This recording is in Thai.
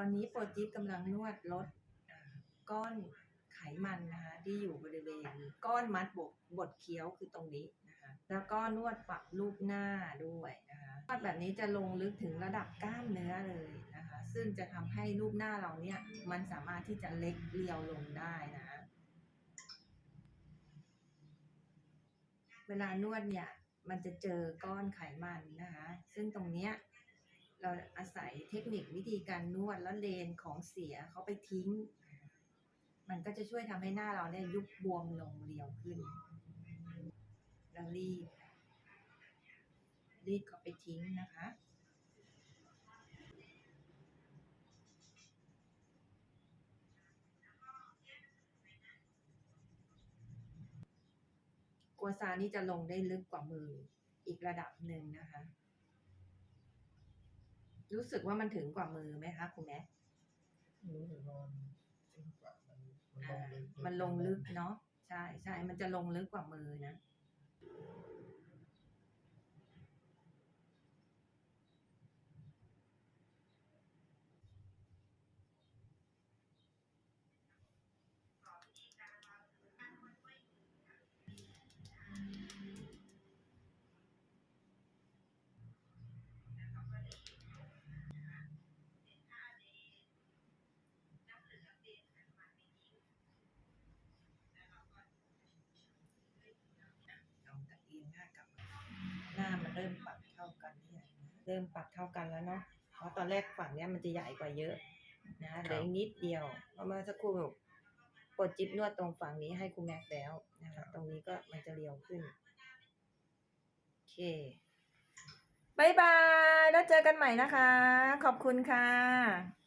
อนนี้โปรจิ๊บกำลังนวดลดก้อนไขมันนะคะที่อยู่บริเวณ ก้อนมัดบกบดเคี้ยวคือตรงนี้นะคะแล้วก็นวดปรับรูปหน้าด้วยนะคะนวดแบบนี้จะลงลึกถึงระดับกล้ามเนื้อเลยนะคะ ซึ่งจะทำให้รูปหน้าเราเนี่ยมันสามารถที่จะเล็กเรียวลงได้นะเวลานวดเนี่ยมันจะเจอก้อนไขมันนะคะ ซึ่งตรงเนี้ย เราอาศัยเทคนิควิธีการนวดแล้วเลนของเสียเขาไปทิ้ง มันก็จะช่วยทำให้หน้าเราเนี่ยยุบบวมลงเรียวขึ้นแล้วรีดรีดเขาไปทิ้งนะคะกัวซานี่จะลงได้ลึกกว่ามืออีกระดับหนึ่งนะคะ รู้สึกว่ามันถึงกว่ามือไหมคะคุณแม่รู้สึกว่ามันยิ่งกว่ามันมันลอ่างลึกมันลงลึกเนาะใช่ใช่มันจะลงลึกกว่ามือนะ ริ่มปรับเท่ากันแล้วเนาะเพราะตอนแรกฝั่งเนี้ยมันจะใหญ่กว่าเยอะนะเหลืออีกนิดเดียวเพราะเมื่อสักครู่ปวดจิ๊บนวดตรงฝั่งนี้ให้คุณแม็กแล้วนะคะตรงนี้ก็มันจะเรียวขึ้นโอเคบายบาย แล้วเจอกันใหม่นะคะ ขอบคุณค่ะ